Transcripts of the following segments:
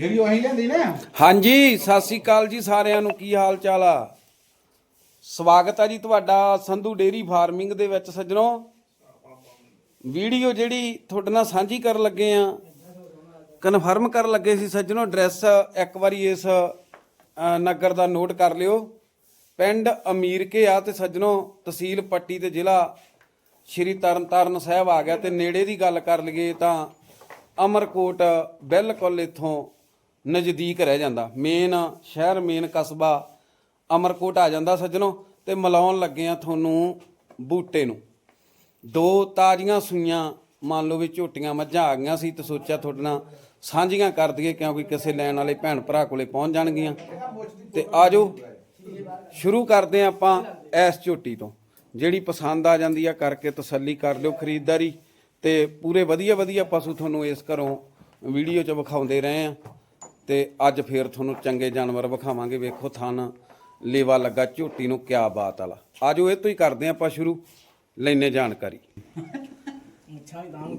ਜਿਹੜੀ ਉਹ ਅਸੀਂ ਲੈਂਦੀ ਨਾ। ਹਾਂਜੀ, ਸਤਿ ਸ੍ਰੀ ਅਕਾਲ ਜੀ ਸਾਰਿਆਂ ਨੂੰ, ਕੀ ਹਾਲ ਚਾਲ ਆ? ਸਵਾਗਤ ਆ ਜੀ ਤੁਹਾਡਾ ਸੰਧੂ ਡੇਰੀ ਫਾਰਮਿੰਗ ਦੇ ਵਿੱਚ ਸੱਜਣੋ। ਵੀਡੀਓ ਜਿਹੜੀ ਤੁਹਾਡੇ ਨਾਲ ਸਾਂਝੀ ਕਰਨ ਲੱਗੇ ਆ, ਕਨਫਰਮ ਕਰਨ ਲੱਗੇ ਸੀ ਸੱਜਣੋ, ਐਡਰੈਸ ਇੱਕ ਵਾਰੀ ਇਸ ਨਗਰ ਦਾ ਨੋਟ ਕਰ ਲਿਓ। ਪਿੰਡ ਅਮੀਰਕੇ ਆ ਤੇ ਸੱਜਣੋ, ਤਹਿਸੀਲ ਪੱਟੀ ਤੇ ਜ਼ਿਲ੍ਹਾ ਸ਼੍ਰੀ ਤਰਨਤਾਰਨ ਸਾਹਿਬ ਆ ਗਿਆ ਤੇ ਨੇੜੇ ਦੀ ਗੱਲ ਕਰ ਲਈਏ ਤਾਂ ਅਮਰਕੋਟ ਬਿਲਕੁਲ ਇੱਥੋਂ ਨਜ਼ਦੀਕ ਰਹਿ ਜਾਂਦਾ। ਮੇਨ ਸ਼ਹਿਰ, ਮੇਨ ਕਸਬਾ ਅਮਰਕੋਟ ਆ ਜਾਂਦਾ ਸੱਜਣੋ ਤੇ ਮਿਲਾਉਣ ਲੱਗੇ ਆ ਤੁਹਾਨੂੰ ਬੂਟੇ ਨੂੰ। ਦੋ ਤਾਜ਼ੀਆਂ ਸੂਈਆਂ, ਮੰਨ ਲਓ ਵੀ ਝੋਟੀਆਂ ਮੱਝਾਂ ਆ ਗਈਆਂ ਸੀ ਤੇ ਸੋਚਿਆ ਤੁਹਾਡੇ ਨਾਲ ਸਾਂਝੀਆਂ ਕਰ ਦਈਏ ਕਿਉਂਕਿ ਕਿਸੇ ਲੈਣ ਵਾਲੇ ਭੈਣ ਭਰਾ ਕੋਲੇ ਪਹੁੰਚ ਜਾਣਗੀਆਂ। ਤੇ ਆਜੋ, ਸ਼ੁਰੂ ਕਰਦੇ ਹਾਂ ਆਪਾਂ ਇਸ ਝੋਟੀ ਤੋਂ। ਜਿਹੜੀ ਪਸੰਦ ਆ ਜਾਂਦੀ ਆ ਕਰਕੇ ਤਸੱਲੀ ਕਰ ਲਿਓ ਖਰੀਦਦਾਰੀ ਤੇ ਪੂਰੇ ਵਧੀਆ ਵਧੀਆ ਪਸ਼ੂ ਤੁਹਾਨੂੰ ਇਸ ਘਰੋਂ ਵੀਡੀਓ 'ਚ ਵਿਖਾਉਂਦੇ ਰਹੇ ਆ ਤੇ ਅੱਜ ਫੇਰ ਤੁਹਾਨੂੰ ਚੰਗੇ ਜਾਨਵਰ ਵਿਖਾਵਾਂਗੇ। ਵੇਖੋ ਥਣ ਲੇਵਾ ਲੱਗਾ ਝੋਟੀ ਨੂੰ ਕਿਆ ਬਾਤ ਵਾਲਾ ਆਜੋ ਇਹ ਤੋਂ ਹੀ ਕਰਦੇ ਆਪਾਂ ਸ਼ੁਰੂ। ਲੈਨੇ ਜਾਣਕਾਰੀ।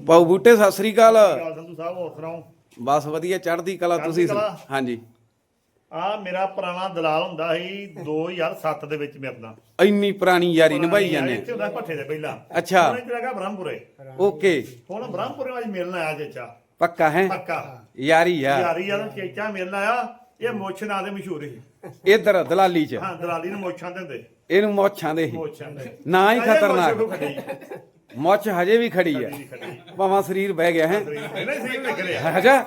ਪਾਉ ਬੂਟੇ ਸਤਿ ਸ੍ਰੀ ਅਕਾਲ। ਕਾਲ ਸੰਧੂ ਸਾਹਿਬ ਹੋਰ ਸੁਣਾਓ? ਬਸ ਵਧੀਆ ਚੜ੍ਹਦੀ ਕਲਾ ਤੁਸੀਂ। ਕਲਾ। ਹਾਂਜੀ। ਆ ਮੇਰਾ ਪੁਰਾਣਾ ਦਲਾਲ ਹੁੰਦਾ ਸੀ 2007 ਦੇ ਵਿੱਚ ਮੇਰੇ ਨਾਲ। ਇੰਨੀ ਪੁਰਾਣੀ ਯਾਰੀ ਨਿਭਾਈ ਜਾਂਦੇ ਇੱਥੇ ਹੁੰਦਾ ਸੀ ਭੱਠੇ ਦੇ ਪਹਿਲਾਂ। ਅੱਛਾ। ਹੁਣ ਇੱਥੇ ਹੈਗਾ ਬ੍ਰਹਮਪੁਰੇ। ਓਕੇ। ਹੁਣ ਬ੍ਰਹਮਪੁਰੇ ਅੱਜ ਮਿਲਣ ਆਇਆ ਚੇਚਾ ਪੱਕਾ ਹੈ? ਪੱਕਾ। ਯਾਰੀ ਆ। ਯਾਰੀ ਯਾਰ ਚੇਚਾ ਮਿਲਣ ਆਇਆ ਇਹ ਮੋਛ ਨਾਂ ਦੇ ਮਸ਼ਹੂਰ ਸੀ। ਇਧਰ ਦਲਾਲੀ ਚ। ਹਾਂ ਦਲਾਲੀ ਨੂੰ ਮੋਛਾਂ ਦਿੰਦੇ। ਇਹਨੂੰ ਮੁੱਛਾਂ ਦੇ ਹੀ ਮੋਛਾਂ ਦੇ। ਨਾ ਹੀ ਖਤਰਨਾਕ। ਮੋਛ ਹਜੇ ਵੀ ਖੜੀ ਹੈ ਭਾਵੇਂ ਸਰੀਰ ਬਹਿ ਗਿਆ ਹੈ। ਰਿਹਾ ਹਜਾ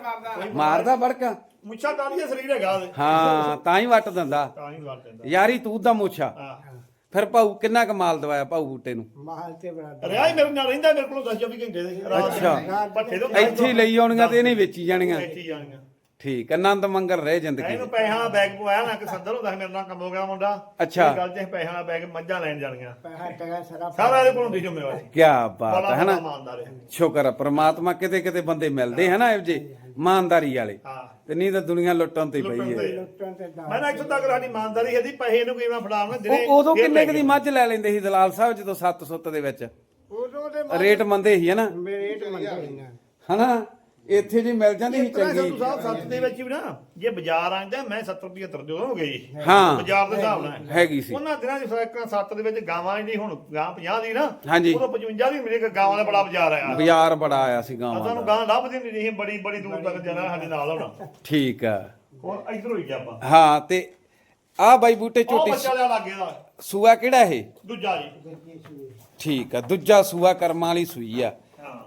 ਮਾਰਦਾ ਬੜਕਾ ਮੁੱਛਾਂ ਨਹੀਂ ਸਰੀਰ ਹੈਗਾ। ਉਹਦੇ ਹਾਂ ਤਾਂ ਹੀ ਵੱਟ ਦਿੰਦਾ। ਤਾਂ ਹੀ ਵਾਰ ਪੈਂਦਾ ਯਾਰੀ ਤੂੰ ਦਾ ਮੁੱਛਾ। ਹਾਂ। ਫਿਰ ਭਾਊ ਕਿੰਨਾ ਕਮਾਲ ਦਵਾਇਆ ਭਾਊ ਬੂਟੇ ਨੂੰ? ਮਾਲ ਤੇ ਬਰਾਦਰ ਰਿਆ ਹੀ ਮੇਰੇ ਨਾਲ ਰਹਿੰਦਾ ਮੇਰੇ ਕੋਲ 10 24 ਘੰਟੇ ਦੇ। ਰਾਤ ਦੇ। ਅੱਛਾ। ਭੱਠੇ ਤੋਂ ਇੱਥੇ ਹੀ ਲਈ ਆਉਣੀਆਂ ਤੇ ਇਹਨੇ ਵੇਚੀ ਜਾਣੀਆਂ ਇੱਥੇ ਹੀ ਜਾਣੀਆਂ ਠੀਕ ਆਨੰਦ ਮੰਗਲ ਰਹਿ ਜ਼ਿੰਦਗੀ ਇਹਨੂੰ ਪੈਸਿਆਂ ਵਾਲਾ ਬੈਗ ਪਵਾਇਆ ਨਾ ਕਿ ਸੰਦਰ ਹੁੰਦਾ ਸੀ ਮੇਰੇ ਨਾਲ ਕੰਮ ਹੋ ਗਿਆ ਮੁੰਡਾ। ਅੱਛਾ। ਇਹ ਗੱਲ ਤੇ ਪੈਸਿਆਂ ਵਾਲਾ ਬੈਗ ਮੱਝਾਂ ਲੈਣ ਜਾਣੀਆਂ ਪੈਸਾ ਟਗਾ ਸਾਰਾ ਸਾਰਾ ਇਹਦੇ ਕੋਲੋਂ ਦੀ ਜ਼ਿੰਮੇਵਾਰੀ। ਕੀ ਬਾਤ ਹੈ ਨਾ? ਇਮਾਨਦਾਰ ਹੈ। ਸ਼ੁਕਰ ਹੈ ਪ੍ਰਮਾਤਮਾ ਕਿਤੇ ਕਿਤੇ ਬੰਦੇ ਮਿਲਦੇ ਹੈ ਨਾ ਇਹ ਜੇ ਇਮਾਨਦਾਰੀ ਵਾਲੇ। ਹਾਂ। ਤੇ ਨਹੀਂ ਤਾਂ ਦੁਨੀਆ ਲੁੱਟਣ ਤੇ ਹੀ ਪਈ ਹੈ। ਲੁੱਟਣ ਤੇ ਦਾ ਮੈਂ ਨਾ ਇੱਥੋਂ ਤੱਕ ਸਾਡੀ ਇਮਾਨਦਾਰੀ ਇਹਦੀ ਪੈਸੇ ਨੂੰ ਕਿਵੇਂ ਫੜਾਉਣਾ ਦਿਨੇ ਉਹ ਉਦੋਂ ਕਿੰਨੇ ਕੁ ਦੀ ਮੱਝ ਲੈ ਲੈਂਦੇ ਸੀ ਦਲਾਲ ਸਾਹਿਬ ਜਦੋਂ ਸੱਤ ਸੁੱਤ ਦੇ ਵਿੱਚ? ਉਦੋਂ ਦੇ ਰੇਟ ਮੰਦੇ ਸੀ ਹਨਾ ਰੇਟ ਮੰਦੇ ਨਾ। ਹਨਾ? ਇੱਥੇ ਜੀ ਮਿਲ ਜਾਂਦੀ ਸੀ ਸੰਧੂ ਚੰਗੀ। ਸਾਹਿਬ ਸੱਤ ਦੇ ਵਿੱਚ ਵੀ ਨਾ ਜੇ ਬਾਜ਼ਾਰ ਆਂਦਾ ਮੈਂ 70 75 ਦੇ ਹੋ ਗਈ ਹਾਂ। ਬਾਜ਼ਾਰ ਦੇ ਹਿਸਾਬ ਨਾਲ। ਹੈਗੀ ਸੀ। ਉਹਨਾਂ ਦਿਨਾਂ 'ਚ ਫ਼ਰਕ ਸੱਤ ਦੇ ਵਿੱਚ ਗਾਵਾਂ ਜਿਹੜੀ ਹੁਣ ਗਾਂ 50 ਦੀ ਨਾ ਹਾਂਜੀ। ਉਦੋਂ 55 ਦੀ ਮੇਰੇ ਗਾਵਾਂ ਦਾ ਬੜਾ ਬਾਜ਼ਾਰ ਆਇਆ। ਬਾਜ਼ਾਰ ਬੜਾ ਆਇਆ ਸੀ ਗਾਵਾਂ ਸਾਨੂੰ ਦਾ। ਗਾਂ ਲੱਭਦੀ ਨਹੀਂ ਸੀ ਬੜੀ ਬੜੀ ਦੂਰ ਤੱਕ ਜਾਣਾ ਸਾਡੇ ਨਾਲ ਹੋਣਾ। ਠੀਕ ਆ। ਹੁਣ ਇਧਰੋਂ ਹੀ ਗਿਆ ਆਪਾਂ। ਹਾਂ ਤੇ ਆ ਬਾਈ ਬੂਟੇ ਉਹ ਝੋਟੀ ਬੱਚਾ ਲਿਆ ਲੱਗੇ ਦਾ। ਸੂਆ ਕਿਹੜਾ ਇਹ? ਦੂਜਾ ਜੀ। ਠੀਕ ਆ ਦੂਜਾ ਸੂਆ ਕਰਮਾਂ ਵਾਲੀ ਸੂਈ ਆ।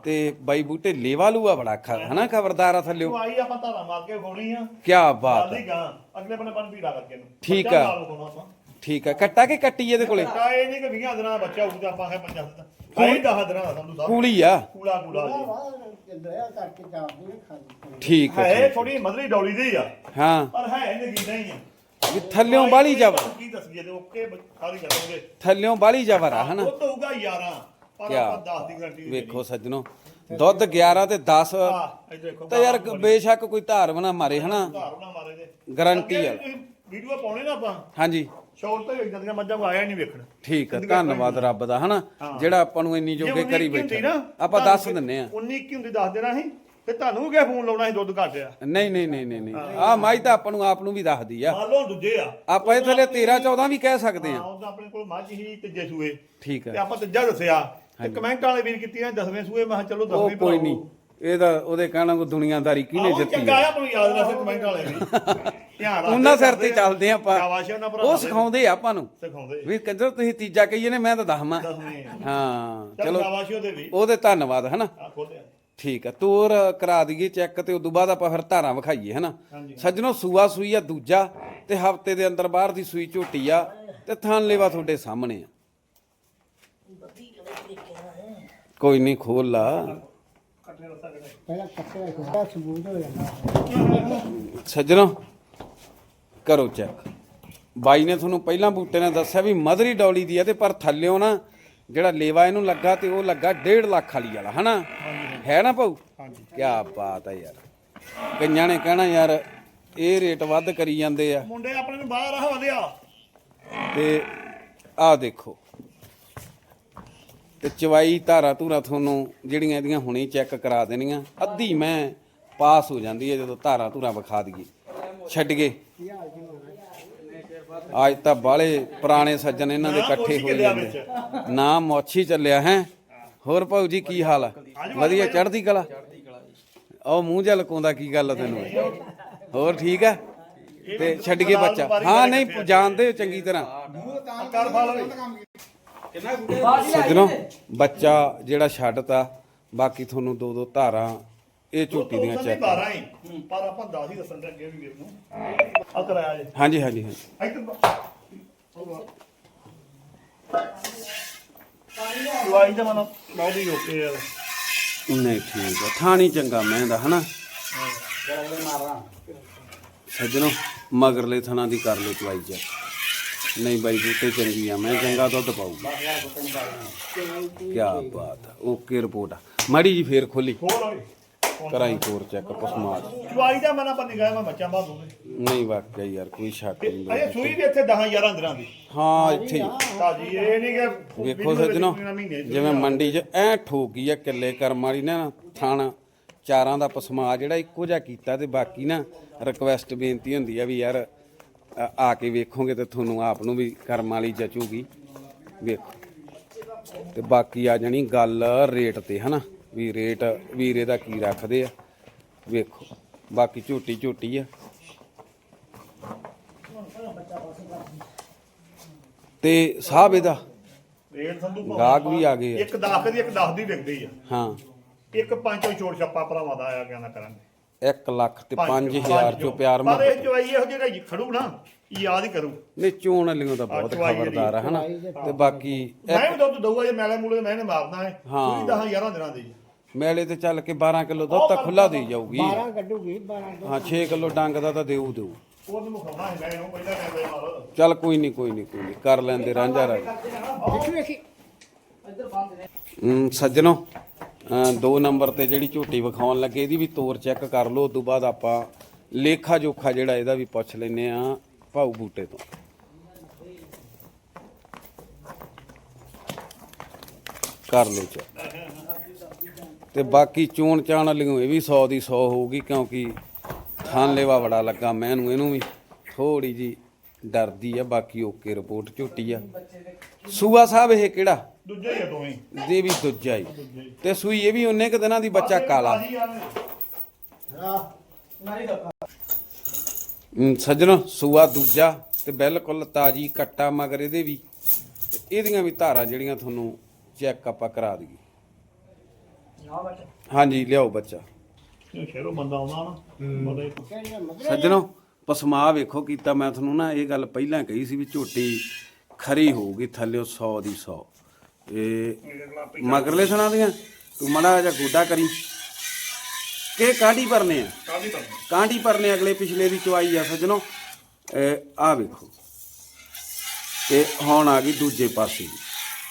ਤੇ ਬਾਈ ਬੂਟੇ ਲੇਵਾ ਲੂਆ ਬੜਾ ਖ ਹਨਾ ਖਬਰਦਾਰ ਆ ਥੱਲਿਓ ਉਹ ਆਈ ਆਪਾਂ ਧਾਰਾ ਮਾਰ ਕੇ ਖੋਣੀ ਆ। ਕੀ ਬਾਤ ਗਾਲੀ ਗਾਂ ਅਗਲੇ ਬੰਨੇ ਬੰਨ ਭੀੜਾ ਕਰਕੇ ਨੂੰ ਠੀਕ ਆ। ਠੀਕ ਆ ਕੱਟਾ ਕਿ ਕੱਟੀ ਇਹਦੇ ਕੋਲੇ? ਤਾਂ ਇਹ ਨਹੀਂ ਕਿ 20 ਦਿਨਾਂ ਦਾ ਬੱਚਾ ਹੋਊ ਤਾਂ ਆਪਾਂ ਹੈ 50 ਦਿਨ ਆਈ 10 ਦਿਨਾਂ ਦਾ ਸਾਨੂੰ ਕੂਲੀ ਆ। ਕੂੜਾ ਕੂੜਾ ਜੀ। ਦਇਆ ਕਰਕੇ ਜਾਪਦੀ ਨੇ ਖਾਲੀ ਠੀਕ ਆ। ਹੈ ਥੋੜੀ ਮਧਰੀ ਡੌਲੀ ਦੀ ਆ। ਹਾਂ। ਪਰ ਹੈ ਇਹਨੇ ਨਹੀਂ ਆ। ਵੀ ਥੱਲਿਓਂ ਬਾਲੀ ਜਬਰ। ਕੀ ਦੱਸੀਏ ਤੇ ਓਕੇ ਸਾਰੀ ਕਰੋਗੇ ਥੱਲਿਓਂ ਬਾਲੀ ਜਬਰ ਆ ਹਨਾ। ਉਹ ਹੋਊਗਾ 11 ਪਰ ਕਿਆ? ਆਪਾਂ 10 ਦੀ ਗਾਰੰਟੀ ਵੇਖੋ ਸੱਜਣੋ ਦੁੱਧ 11 ਤੇ 10 ਆ ਇਹ ਦੇਖੋ ਤਾਂ ਯਾਰ ਬੇਸ਼ੱਕ ਕੋਈ ਧਾਰ ਬਣਾ ਮਾਰੇ ਹਨਾ? ਧਾਰ ਨਾ ਮਾਰੇ ਦੇ ਗਾਰੰਟੀ ਆ। ਵੀਡੀਓ ਪਾਉਣੇ ਨਾ ਆਪਾਂ। ਹਾਂਜੀ। ਸ਼ੌਰ ਤਾਂ ਇਦਾਂ ਦੀਆਂ ਮੱਝਾਂ ਆਇਆ ਨਹੀਂ ਵੇਖਣ। ਠੀਕ ਆ ਧੰਨਵਾਦ ਰੱਬ ਦਾ ਹਨਾ? ਜਿਹੜਾ ਆਪਾਂ ਨੂੰ ਇੰਨੀ ਜੋਗੇ ਕਰੀ ਬੈਠਾ। ਆਪਾਂ ਦੱਸ ਦਿੰਨੇ ਆ। 19 21 ਹੁੰਦੀ ਦੱਸ ਦੇਣਾ ਸੀ। ਤੇ ਤੁਹਾਨੂੰ ਕਿਹ ਫੋਨ ਲਾਉਣਾ ਸੀ ਦੁੱਧ ਘੱਟ ਆ? ਨਹੀਂ ਨਹੀਂ ਨਹੀਂ ਨਹੀਂ ਨਹੀਂ। ਆ ਮਾਈ ਤਾਂ ਆਪਾਂ ਨੂੰ ਆਪ ਨੂੰ ਵੀ ਦੱਸਦੀ ਆ। ਮੰਨ ਲਓ ਦੂਜੇ ਆ। ਆਪਾਂ ਇਹ ਥੱਲੇ 13 14 ਵੀ ਕਹਿ ਸਕਦੇ ਹਾਂ ਆ ਉਹਦਾ ਆਪਣੇ ਕੋਲ ਮੱਝ ਹੀ ਤੀਜੇ ਸੂਏ। ਠੀਕ ਤੇ ਆ ਆਪਾਂ ਤੀਜਾ ਦੱਸਿਆ। ਤੇ ਕਮੈਂਟ ਵਾਲੇ ਵੀਰ ਕੀਤੀਆਂ ਦਸਵੇਂ ਸੂਏ ਮੈਂ ਕਿਹਾ ਚਲੋ ਉਹ ਦਸਵੇਂ ਕੋਈ ਨਹੀਂ ਇਹਦਾ ਉਹਦੇ ਕਹਿਣਾ ਕੋ ਦੁਨੀਆਦਾਰੀ ਕਿਹਨੇ ਜਿੱਤੀ ਚੰਗਾ ਆ? ਆ ਆਪਾਂ ਨੂੰ ਯਾਦ ਰੱਖੇ ਕਮੈਂਟ ਵਾਲੇ ਵੀ। ਧਿਆਨ ਉਹਨਾਂ ਸਿਰ ਤੇ ਚੱਲਦੇ ਆਪਾਂ। ਸ਼ਾਬਾਸ਼ ਉਹਨਾਂ ਭਰਾ ਉਹ ਸਿਖਾਉਂਦੇ ਆ ਆਪਾਂ ਨੂੰ। ਸਿਖਾਉਂਦੇ ਵੀ ਕੰਜਰ ਤੁਸੀਂ ਤੀਜਾ ਕਹੀਏ ਨੇ ਮੈਂ ਤਾਂ ਦਸਵਾਂ। ਹਾਂ ਚਲੋ ਚਲੋ। ਸ਼ਾਬਾਸ਼ ਉਹਦੇ ਵੀ। ਉਹਦੇ ਧੰਨਵਾਦ ਹਨਾ? ਆ ਖੋਲਿਆ ਠੀਕ ਆ ਤੋਰ ਕਰਾ ਦਈਏ ਚੈੱਕ ਤੇ ਉਦੋਂ ਬਾਅਦ ਆਪਾਂ ਫਿਰ ਧਾਰਾਂ ਵਿਖਾਈਏ ਹਨਾ। ਸੱਜਣੋ ਸੂਆ ਸੂਈ ਆ ਦੂਜਾ ਤੇ ਹਫ਼ਤੇ ਦੇ ਅੰਦਰ ਬਾਹਰ ਦੀ ਸੂਈ ਝੋਟੀ ਆ ਤੇ ਥਾਨ ਲੇਵਾ ਤੁਹਾਡੇ ਸਾਹਮਣੇ ਆ। ਕੋਈ ਨਹੀਂ ਖੋਲ ਲਾ। ਪਹਿਲਾਂ ਕੱਟਿਆ ਹੁੰਦਾ ਸਬੂਤ ਹੋ ਜਾਂਦਾ ਸੱਜਣੋ ਕਰੋ ਚੈੱਕ ਬਾਈ ਨੇ ਤੁਹਾਨੂੰ ਪਹਿਲਾਂ ਬੂਟੇ ਨੇ ਦੱਸਿਆ ਵੀ ਮਧਰੀ ਡੌਲੀ ਦੀ ਆ ਤੇ ਪਰ ਥੱਲਿਓ ਨਾ ਜਿਹੜਾ ਲੇਵਾ ਇਹਨੂੰ ਲੱਗਾ ਤੇ ਉਹ ਲੱਗਾ 1.5 ਲੱਖ ਵਾਲੀ ਵਾਲਾ ਹਨਾ? ਹੈ ਨਾ ਭਾਊ? ਹਾਂਜੀ ਕੀ ਬਾਤ ਆ ਯਾਰ। ਕਈਆਂ ਨੇ ਕਹਿਣਾ ਯਾਰ ਇਹ ਰੇਟ ਵੱਧ ਕਰੀ ਜਾਂਦੇ ਆ। ਮੁੰਡੇ ਆਪਣੇ ਨੂੰ ਬਾਹਰ ਆ। ਵਧਿਆ ਤੇ ਆਹ ਦੇਖੋ। ਤੇ ਚਵਾਈ ਧਾਰਾ ਧੂਰਾ ਤੁਹਾਨੂੰ ਜਿਹੜੀਆਂ ਇਹਦੀਆਂ ਹੁਣੇ ਚੈੱਕ ਕਰਾ ਦੇਣੀਆਂ। ਅੱਧੀ ਮੈਂ ਪਾਸ ਹੋ ਜਾਂਦੀ ਹੈ ਜਦੋਂ ਧਾਰਾਂ ਧੂਰਾਂ ਵਿਖਾ ਦਈਏ। ਛੱਡ ਗਏ। ਅੱਜ ਤਾਂ ਬਾਲੇ ਪੁਰਾਣੇ ਸੱਜਣ ਇਹਨਾਂ ਦੇ ਇਕੱਠੇ ਹੋ ਜਾਂਦੇ। ਨਾ ਮੋਛੀ ਚੱਲਿਆ ਹੈ? ਹੋਰ ਭਾਊ ਜੀ ਕੀ ਹਾਲ ਆ? ਵਧੀਆ ਚੜ੍ਹਦੀ ਕਲਾ? ਉਹ ਮੂੰਹ ਜਿਹਾ ਲਕਾਉਂਦਾ ਕੀ ਗੱਲ ਆ ਤੈਨੂੰ? ਹੋਰ ਠੀਕ ਆ? ਤੇ ਛੱਡ ਕੇ ਬੱਚਾ। ਹਾਂ ਨਹੀਂ ਜਾਣਦੇ ਹੋ ਚੰਗੀ ਤਰ੍ਹਾਂ। ਸੱਜਣੋ ਬੱਚਾ ਜਿਹੜਾ ਛੱਡਤਾ ਬਾਕੀ ਤੁਹਾਨੂੰ ਦੋ ਦੋ ਧਾਰਾਂ ਇਹ ਝੋਟੀ ਦੀਆਂ ਚੈੱਕ 12 ਹੀ ਪਰ ਆਪਾਂ 10 ਹੀ ਦੱਸਣ ਅੱਗੇ ਵੀ ਵੀਰ ਨੂੰ। ਆ ਕਰਾਇਆ ਜੇ। ਹਾਂਜੀ ਹਾਂਜੀ ਹਾਂਜੀ। ਦਾ ਮਨ ਬਾਉਦੀ ਓਕੇ ਯਾਰ ਨਹੀਂ ਠੀਕ ਆ। ਥਾਣੀ ਚੰਗਾ ਮਹਿੰਦਾ ਹਨਾ? ਸੱਜਣੋ ਮਗਰਲੇ ਥਣਾ ਦੀ ਕਰ ਲਓ ਚਵਾਈ ਚ ਨਹੀਂ ਬਾਈ ਬੂਟੇ ਚੰਗੀ ਆ ਮੈਂ ਚੰਗਾ ਦੁੱਧ ਪਾਊਗਾ। ਕੀ ਬਾਤ ਆ ਓਕੇ ਰਿਪੋਰਟ ਆ। ਮਾੜੀ ਜੀ ਫੇਰ ਖੋਲੀ। ਕਰਾਈ ਕੋਰ ਚੈੱਕ ਪਸਮਾਰ ਦਵਾਈ ਦਾ ਮਨ ਆਪਾਂ ਨਿਗਾਹ ਮੈਂ ਬੱਚਾ ਬਾਦ ਦੂੰਗੇ। ਨਹੀਂ ਵਾਕਿਆ ਯਾਰ ਕੋਈ ਸ਼ੱਕ ਨਹੀਂ ਬਾਈ। ਸੂਈ ਵੀ ਇੱਥੇ 10 11 ਦਿਨਾਂ ਦੀ। ਹਾਂ ਇੱਥੇ ਤਾਜੀ ਇਹ ਨਹੀਂ ਕਿ ਵੇਖੋ ਸੱਜਣੋ ਜਿਵੇਂ ਮੰਡੀ 'ਚ ਐ ਠੋਕੀ ਆ ਕਿੱਲੇ ਕਰਮ ਵਾਲੀ ਨੇ ਨਾ ਥਾਣਾ ਚਾਰਾਂ ਦਾ ਪਸਮਾ ਜਿਹੜਾ ਇੱਕੋ ਜਿਹਾ ਕੀਤਾ ਤੇ ਬਾਕੀ ਨਾ ਰਿਕਵੈਸਟ ਬੇਨਤੀ ਹੁੰਦੀ ਆ ਵੀ ਯਾਰ ਆ- ਕੇ ਵੇਖੋਗੇ ਤੇ ਤੁਹਾਨੂੰ ਆਪ ਨੂੰ ਵੀ ਕਰਮ ਵਾਲੀ ਜਚੂਗੀ। ਵੇਖੋ। ਤੇ ਬਾਕੀ ਆ ਜਾਣੀ ਗੱਲ ਰੇਟ ਤੇ ਹਨਾ? ਵੀ ਰੇਟ ਵੀਰੇ ਦਾ ਕੀ ਰੱਖਦੇ ਆ। ਵੇਖੋ। ਬਾਕੀ ਝੋਟੀ ਝੋਟੀ ਆ। ਤੇ ਸਾਹਿਬ ਇਹਦਾ। ਰੇਟ ਸੰਧੂ ਗਾਹਕ ਵੀ ਆ ਗਏ ਆ। ਇੱਕ 10 ਦੀ ਇੱਕ 10 ਦੀ ਵਿਕਦੀ ਆ। ਹਾਂ। ਇੱਕ ਪੰਜ ਤੋਂ ਛੋੜ ਛੱਪਾ ਭਰਾਵਾਂ ਦਾ ਆਇਆ ਗਿਆ ਨਾ ਕਰਾਂਗੇ। 1 ਲੱਖ ਤੇ ਪੰਜ- 5000 ਚੋਂ ਪਿਆਰ ਪਰ ਇਹ ਮੁਹੱਬਤ। ਚਵਾਈ ਇਹੋ ਜਿਹੜਾ ਖੜੂ ਨਾ ਇਹ ਯਾਦ ਹੀ ਕਰੂ। ਨੇ ਚੋਣ ਵਾਲਿਆਂ ਦਾ ਬਹੁਤ ਚਵਾਈ ਜਿਹੜੀ- ਖਬਰਦਾਰ ਆ ਹਨਾ? ਤੇ ਬਾਕੀ ਮੈਂ ਵੀ ਦੁੱਧ ਦਊਗਾ ਜੇ ਮੈਲੇ ਮੂਲੇ ਮੈਂ ਨੇ ਮਾਰਨਾ ਹੈ। ਹਾਂ। ਪੂਰੀ 10 11 ਦਿਨਾਂ ਦੀ ਮੇਲੇ ਤੇ ਚੱਲ ਕੇ 12 ਕਿਲੋ ਦੁੱਧ ਤਾਂ ਖੁੱਲਾ ਦੇ ਜਾਊਗੀ। 12 ਕੱਢੂਗੀ 12 ਤੋਂ ਹਾਂ 6 ਕਿਲੋ ਡੰਗ ਦਾ ਤਾਂ ਦੇਊ ਦੇਊ। ਉਹਨੂੰ ਮੁਖਾਉਣਾ ਹੈ ਮੈਂ ਇਹਨੂੰ ਪਹਿਲਾਂ ਕਹਿੰਦਾ ਮਾਰ। ਚੱਲ ਕੋਈ ਨਹੀਂ ਕੋਈ ਨਹੀਂ ਕੋਈ ਨਹੀਂ ਕਰ ਲੈਂਦੇ ਰਾਂਝਾ ਰਾਜ ਦੇਖੀ ਵੇਖੀ ਹਮ, ਸੱਜਣੋ। ਅਮ, ਦੋ ਨੰਬਰ ਤੇ ਜਿਹੜੀ ਝੋਟੀ ਵਿਖਾਉਣ ਲੱਗੇ ਇਹਦੀ ਵੀ ਤੋਰ ਚੈੱਕ ਕਰ ਲਓ ਉਸ ਤੋਂ ਬਾਅਦ ਆਪਾਂ ਲੇਖਾ ਜੋਖਾ ਜਿਹੜਾ ਇਹਦਾ ਵੀ ਪੁੱਛ ਲੈਨੇ ਆ ਭਾਊ ਬੂਟੇ ਤੋਂ। ਕਰ ਲਓ ਚੈੱਕ। ਤੇ ਬਾਕੀ ਚੋਣ ਚਾਣ ਵਾਲੀਆਂ ਇਹ ਵੀ 100 ਦੀ 100 ਹੋਊਗੀ ਕਿਉਂਕਿ ਥਾਨ ਲੈਵਾ ਬੜਾ ਲੱਗਾ ਮੈਨੂੰ ਇਹਨੂੰ ਵੀ ਥੋੜੀ ਜੀ ਡਰਦੀ ਆ ਬਾਕੀ ਓਕੇ ਰਿਪੋਰਟ ਝੋਟੀ ਆ। ਸੂਆ ਸਾਹਿਬ ਇਹ ਕਿਹੜਾ? ਦੂਜਾ ਹੀ ਆ ਦੋਵੇਂ। ਦੇ ਵੀ ਦੂਜਾ ਹੀ। ਤੇ ਸੂਈ ਇਹ ਵੀ ਉਹਨੇ ਕੁ ਦਿਨਾਂ ਦੀ ਬੱਚਾ ਕਾਲਾ। ਸੱਜਣੋ ਸੂਆ ਦੂਜਾ ਤੇ ਬਿਲਕੁਲ ਤਾਜੀ ਕੱਟਾ ਮਗਰ ਇਹਦੇ ਵੀ। ਇਹਦੀਆਂ ਵੀ ਧਾਰਾਂ ਜਿਹੜੀਆਂ ਤੁਹਾਨੂੰ ਚੈੱਕ ਆਪਾਂ ਕਰਾ ਦਈਏ। ਹਾਂਜੀ ਲਿਆਓ ਬੱਚਾ। ਸ਼ੇਰੋ ਬੰਦਾ ਆਉਂਦਾ ਨਾ ਸੱਜਣੋ ਪਸਮਾ ਵੇਖੋ ਕੀਤਾ ਮੈਂ ਤੁਹਾਨੂੰ ਨਾ ਇਹ ਗੱਲ ਪਹਿਲਾਂ ਕਹੀ ਸੀ ਵੀ ਝੋਟੀ ਖਰੀ ਹੋਊਗੀ ਥੱਲੇ 100 ਦੀ 100 ਇਹ ਮਗਰਲੇ ਸਣਾ ਦੀਆਂ ਤੂੰ ਮੜਾ ਜਿਹਾ ਗੋਡਾ ਕਰੀ। ਕਿ ਕਾਢੀ ਭਰਨੇ ਆ? ਕਾਂਢੀ ਪਰਨੇ ਅਗਲੇ ਪਿਛਲੇ ਦੀ ਚਵਾਈ ਆ ਸੱਜਣੋ। ਆ ਵੇਖੋ। ਤੇ ਹੁਣ ਆ ਗਈ ਦੂਜੇ ਪਾਸੇ। ਦੀ।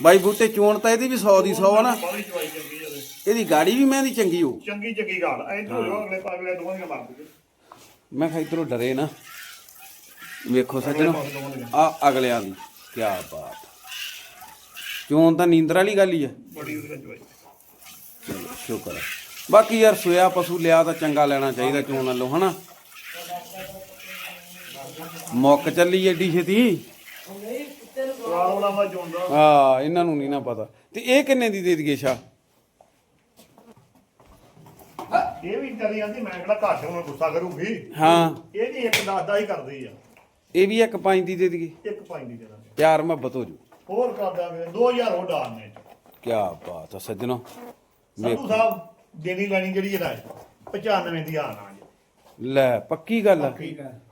ਬਾਈ ਬੂਟੇ ਚੋਣ ਤਾਂ ਇਹਦੀ ਵੀ 100 ਦੀ 100 ਆ ਨਾ। ਇਹਦੀ। ਗਾੜੀ ਵੀ ਮਹਿੰਦੀ ਚੰਗੀ ਹੋ। ਚੰਗੀ ਚੰਗੀ ਗੱਲ ਜਾਓ ਅਗਲੇ ਪਾਗਲੇ ਦੋਵਾਂ ਦੀਆਂ ਮਾਰ ਦੂਗੇ ਮੈਂ ਕਿਹਾ ਇਧਰੋਂ ਡਰੇ ਨਾ। ਵੇਖੋ ਸੱਜਣੋ ਆ ਅਗਲਿਆਂ ਦੀ ਕੀ ਬਾਤ। ਚੋਣ ਤਾਂ ਨੀਂਦਰ ਵਾਲੀ ਗੱਲ ਹੀ ਆ। ਸ਼ੁਕਰ ਹੈ ਬਾਕੀ ਯਾਰ ਸੋਇਆ ਪਸ਼ੂ ਲਿਆ ਤਾਂ ਚੰਗਾ ਲੈਣਾ ਚਾਹੀਦਾ ਚੋਣ ਨਾਲੋਂ ਹਨਾ? ਮੁੱਕ ਚੱਲੀ ਏਡੀ ਛੇਤੀ। ਹਾਂ ਇਹਨਾਂ ਨੂੰ ਨਹੀਂ ਨਾ ਪਤਾ। ਤੇ ਇਹ ਕਿੰਨੇ ਦੀ ਦੇ ਦਈਏ ਸ਼ਾ ਇਹ ਵੀ ਚਲੀ ਜਾਂਦੀ ਮੈਂ ਕਿਹੜਾ ਘੱਟ ਹੁਣ ਗੁੱਸਾ ਕਰੂਗੀ। ਹਾਂ। ਇਹ ਵੀ ਇੱਕ ਦਸ ਦਾ ਹੀ ਕਰਦੀ ਆ। ਇਹ ਵੀ ਇੱਕ ਪੰਜ ਦੀ ਦੇ ਦਈਏ। ਇੱਕ ਪੰਜ ਦੀ ਜਣਾ ਪਿਆਰ ਮੁਹੱਬਤ ਹੋ ਜੂ। ਹੋਰ ਕਰ ਦਾਂਗੇ 2000 ਹੋਰ ਡਾਲਨੇ ਕੀ ਬਾਤ ਆ ਸੱਜਣੋ। ਸੰਧੂ ਸਾਹਿਬ ਦੇਣੀ ਲੈਣੀ ਜਿਹੜੀ ਇਹਦਾ ਹੈ 95 ਦੀ ਆਣਾ ਜੀ ਲੈ ਪੱਕੀ ਗੱਲ ਆ।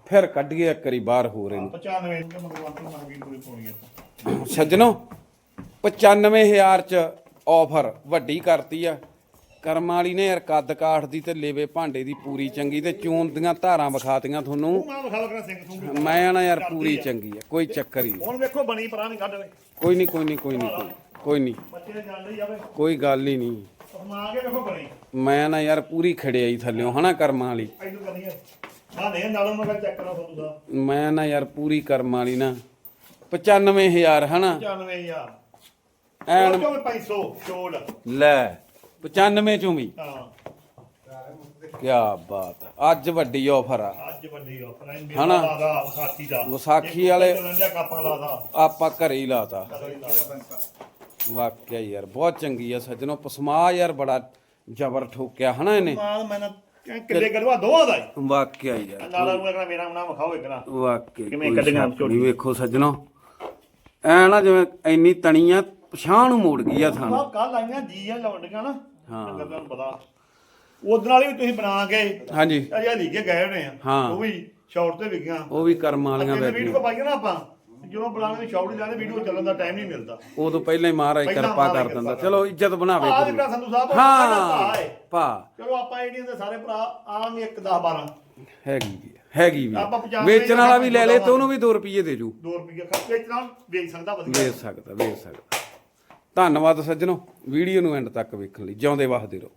ਫਿਰ ਕੱਢ ਗਿਆ ਇੱਕ ਵਾਰੀ ਬਾਹਰ ਹੋ ਰਹੇ 95 ਦੀ ਮਗਵਾਨ ਤੋਂ ਮੰਗੀ ਪੂਰੀ ਪਾਉਣੀ ਹੈ ਨੂੰ ਸੱਜਣੋ 95000 ਚ ਆਫਰ ਵੱਡੀ ਕਰਤੀ ਆ। ਕਰਮ ਵਾਲੀ ਨੇ ਯਾਰ ਕੱਦ ਕਾਠ ਦੀ ਤੇ ਲੇਵੇ ਭਾਂਡੇ ਦੀ ਪੂਰੀ ਚੰਗੀ ਤੇ ਚੂਨ ਦੀਆਂ ਧਾਰਾਂ ਵਿਖਾਤੀਆਂ ਤੁਹਾਨੂੰ। ਮੈਂ ਵਿਖਾ ਲਗਣਾ ਸਿੰਘ ਤੂੰ ਮੈਂ ਨਾ ਯਾਰ ਪੂਰੀ ਚੰਗੀ ਆ ਕੋਈ ਚੱਕਰ ਹੀ ਨਹੀਂ। ਹੁਣ ਵੇਖੋ ਬਣੀ ਪਰਾਂ ਨਹੀਂ ਕੱਢ ਲੈ ਕੋਈ ਨਹੀਂ ਕੋਈ ਨਹੀਂ ਕੋਈ ਨਹੀਂ ਕੋਈ- ਕੋਈ ਨਹੀਂ। ਬੱਚੇ ਦੇ ਜਾਣ ਲਈ ਆਵੇ ਕੋਈ ਗੱਲ ਹੀ ਨਹੀਂ। ਸਮਾ ਕੇ ਵੇਖੋ ਬਣੀ। ਮੈਂ ਨਾ ਯਾਰ ਪੂਰੀ ਖੜਿਆਈ ਥੱਲਿਓ ਹਨਾ ਕਰਮਾਂ ਵਾਲੀ? ਐਡੂ ਕਰਨੀ ਹੈ ਹਾਂ ਨਹੀਂ ਨਾਲੋਂ ਮੈਂ ਚੈੱਕ ਕਰਾ ਸੰਧੂ ਸਾਹਿਬ ਮੈਂ ਨਾ ਯਾਰ ਪੂਰੀ ਕਰਮਾਂ ਵਾਲੀ ਨਾ 95000 ਹਨਾ? 95000 ਐਨ ਉਹ ਚੋਂ 500 ਛੋੜ ਲੈ। 95 ਚੋਂ ਵੀ। ਹਾਂ। ਕੀ ਬਾਤ ਹੈ। ਅੱਜ ਵੱਡੀ ਆਫਰ ਆ। ਅੱਜ ਵੱਡੀ ਆਫਰ ਹੈ ਹਨਾ? ਮੇਰਾ ਲਾਦਾ ਵਿਸਾਖੀ ਦਾ। ਵਿਸਾਖੀ ਵਾਲੇ- ਚੱਲਣ ਕਾਪਾਂ ਲਾਦਾ। ਆਪਾਂ ਘਰੇ ਹੀ ਲਾਤਾ। ਵਾਕਿਆ ਯਾਰ ਬਹੁਤ ਚੰਗੀ ਆ ਸੱਜਣੋ। ਪਸਮਾ ਯਾਰ ਬੜਾ ਜ਼ਬਰ ਠੋਕਿਆ ਹਨਾ ਇਹਨੇ? ਮਾਲ ਕਿੱਲੇ ਦੋਵਾਂ ਦਾ ਹੀ। ਵਾਕਿਆ ਯਾਰ। ਨਾਲਾ ਨੂੰ ਕਹਿੰਦਾ ਮੇਰਾ ਨਾਮ ਵਿਖਾਓ ਇੱਕ ਨਾ। ਵਾਕਿਆ ਕਿਵੇਂ ਕੋਈ ਕੱਢੀਆਂ ਸ਼ੱਕ ਨਹੀਂ ਵੇਖੋ ਸੱਜਣੋ। ਐ ਨਾ ਜਿਵੇਂ ਇੰਨੀ ਤਣੀ ਆ ਪਛਾਣ ਨੂੰ ਮੋੜ ਗਈ ਆ ਥਾਂ। ਆਹ ਕੱਲ ਆਈਆਂ ਜੀ ਆ ਲਾਉਂਡੀਆਂ ਨਾ। ਹਾਂ। ਹਾਂ ਤੁਹਾਨੂੰ ਪਤਾ। ਉਹਦੇ ਨਾਲ ਵੀ ਤੁਸੀਂ ਬਣਾ ਕੇ ਹਾਂਜੀ। ਅਜੇ ਹਲੀ ਕੇ ਗਏ ਹੋਣੇ ਆ। ਹਾਂ। ਉਹ ਵੀ ਸ਼ਾਰਟ ਤੇ ਵਿਗੀਆਂ ਉਹ ਵੀ ਕਰਮ ਵਾਲੀਆਂ ਅੱਗੇ ਵੀਡੀਓ ਪਾਈਆਂ ਨਾ ਆਪਾਂ। ਜਦੋਂ ਬੁਲਾਣੇ ਦੀ ਸ਼ਾਰਟ ਜਾਂਦੇ ਵੀਡੀਓ ਚੱਲਣ ਦਾ ਟਾਈਮ ਨਹੀਂ ਮਿਲਦਾ। ਉਦੋਂ ਪਹਿਲਾਂ ਹੀ ਮਹਾਰਾਜ ਪਹਿਲਾਂ ਕਿਰਪਾ ਮਹਾਰਾਜ ਕਰ ਦਿੰਦਾ। ਕਿਰਪਾ ਚਲੋ ਇੱਜ਼ਤ ਬਣਾਵੇ ਆਹ ਗੁਰੂ। ਜਿਹੜਾ ਸੰਧੂ ਸਾਹਿਬ ਉਹ ਸਾਡਾ ਭਰਾ ਹਾਂ। ਹੈ। ਭਾ। ਚਲੋ ਆਪਾਂ ਇੰਡੀਅਨ ਦੇ ਸਾਰੇ ਭਰਾ ਆਮ ਹੀ 1 10 12 ਹੈਗੀ ਹੈਗੀ ਵੀ। ਆਪਾਂ ਵੇਚਣ ਵਾਲਾ ਵੀ ਲੈ ਲੇ ਤੇ ਉਹਨੂੰ ਵੀ 2 ਰੁਪਏ ਦੇ ਜੂ। 2 ਰੁਪਏ ਖਰਚ ਵਿੱਚ ਨਾਲ ਵੇਚ ਸਕਦਾ ਵਧੀਆ। ਵੇਚ ਸਕਦਾ ਵੇਚ ਸਕਦਾ। ਧੰਨਵਾਦ ਸੱਜਣੋ ਵੀਡੀਓ ਨੂੰ ਐਂਡ ਤੱਕ ਵੇਖਣ ਲਈ ਜਿਉਂਦੇ ਵਸਦੇ ਰਹੋ।